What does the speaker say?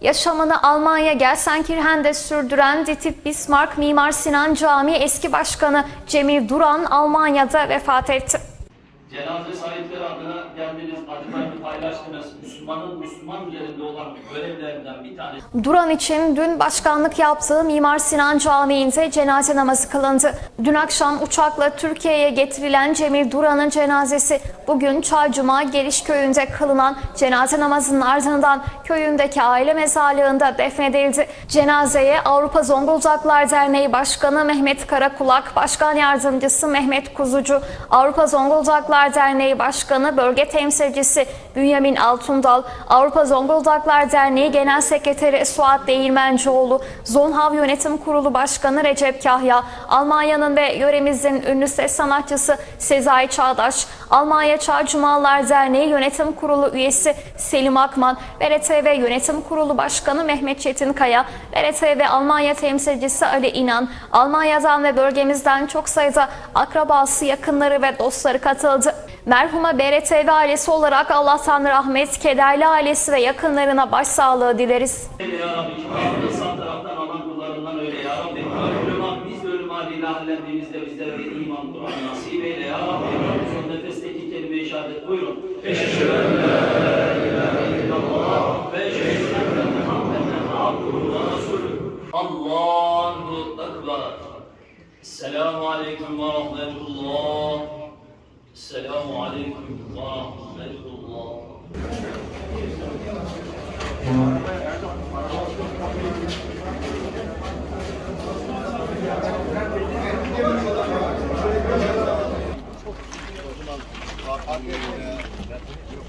Yaşamını Almanya Gelsenkirchen'de sürdüren DİTİB Bismarck Mimar Sinan Camii eski başkanı Cemil Duran Almanya'da vefat etti. Cenaze sahipleri adına geldiniz, acılarını paylaştınız. Müslümanın Müslüman üzerinde olan görevlerinden bir tanesi. Duran için dün başkanlık yaptığı Mimar Sinan Camii'nde cenaze namazı kılındı. Dün akşam uçakla Türkiye'ye getirilen Cemil Duran'ın cenazesi bugün Çaycuma Geliş Köyü'nde kılınan cenaze namazının ardından köyündeki aile mezarlığında defnedildi. Cenazeye Avrupa Zonguldaklar Derneği Başkanı Mehmet Karakulak, Başkan Yardımcısı Mehmet Kuzucu, Avrupa Zonguldaklar Derneği Başkanı Bölge Temsilcisi Bünyamin Altundal, Avrupa Zonguldaklar Derneği Genel Sekreteri Suat Değirmencioğlu, Zonhav Yönetim Kurulu Başkanı Recep Kahya, Almanya'nın ve yöremizin ünlü ses sanatçısı Sezai Çağdaş, Almanya Çağ Cumalar Derneği Yönetim Kurulu üyesi Selim Akman, BRTV Yönetim Kurulu Başkanı Mehmet Çetinkaya, BRTV Almanya temsilcisi Ali İnan, Almanya'dan ve bölgemizden çok sayıda akrabası, yakınları ve dostları katıldı. Merhuma BRTV ailesi olarak Allah'tan rahmet, kederli ailesi ve yakınlarına başsağlığı dileriz. Ya Rabbi, hallendiğimizde bizlere bir iman Kur'an nasip eyle ya Rabbi. Son nefesteki kelime-i şehadet buyurun. Eşhedü en la ilahe ve eşhedü enne Muhammeden abduhu ve resulü. Allahu Ekber. Selamun Aleyküm ve Rahmetullah. Çok